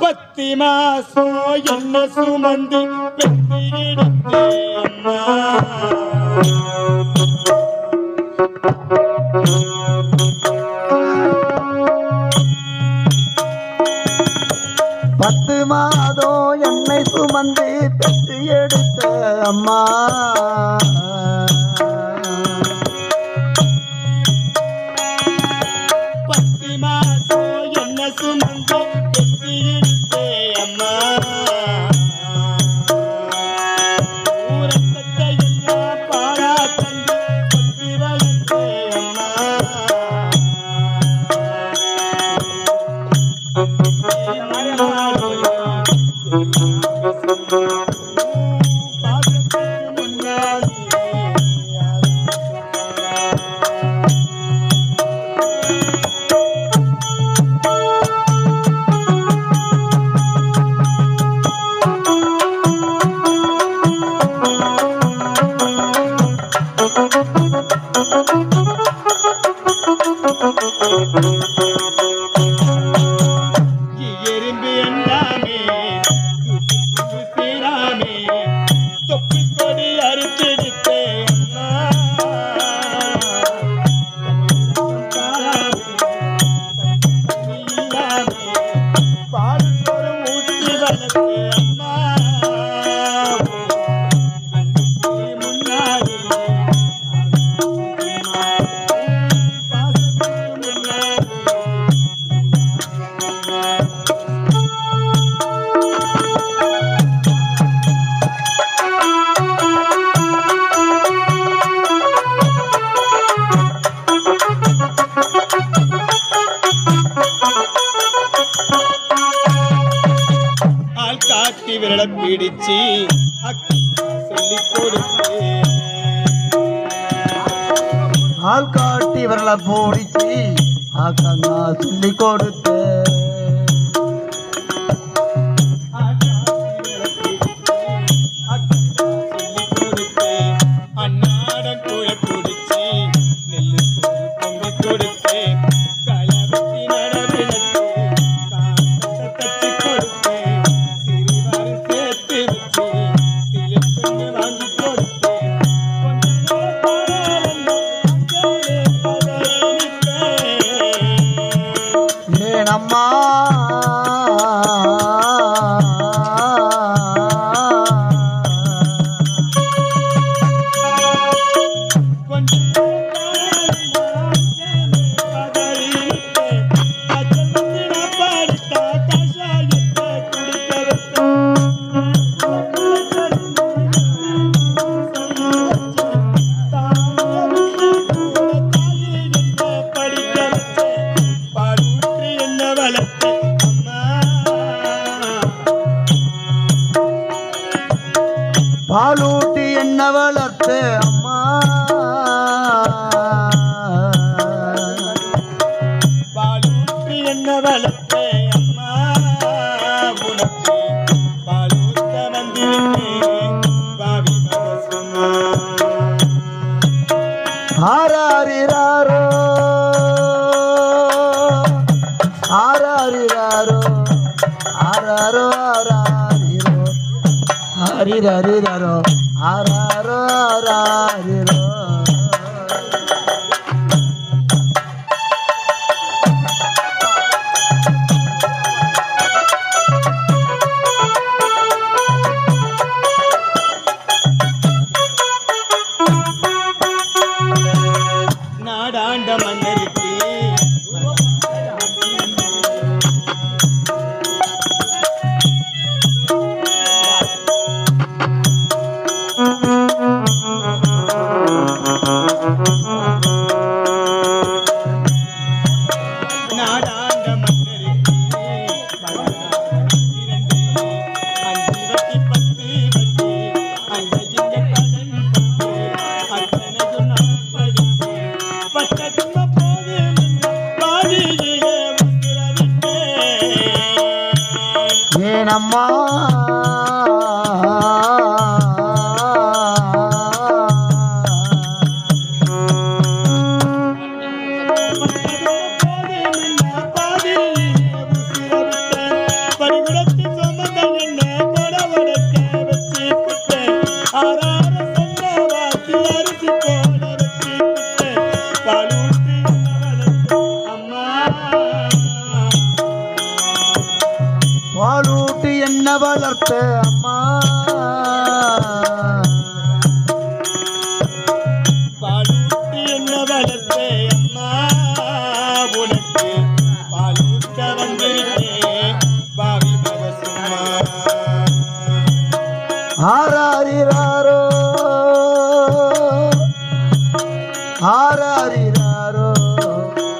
முப்பத்தி மாசம் என்ன சுமந்து அம்மா. பத்து மாதம் என்னை சுமந்து பெற்று எடுத்த அம்மா. அக்கி விரல பிடிச்சி அக்கி சொல்லி கொடுத்து ஆள் காட்டி விரல பிடிச்சி அக்கா நான் சொல்லி கொடுத்தேன். அம்மா ஹரிதாரோ ஆராரோ ஆராரிரோ ஹரிதரிதரோ ஆராரோ ஆராரிரோ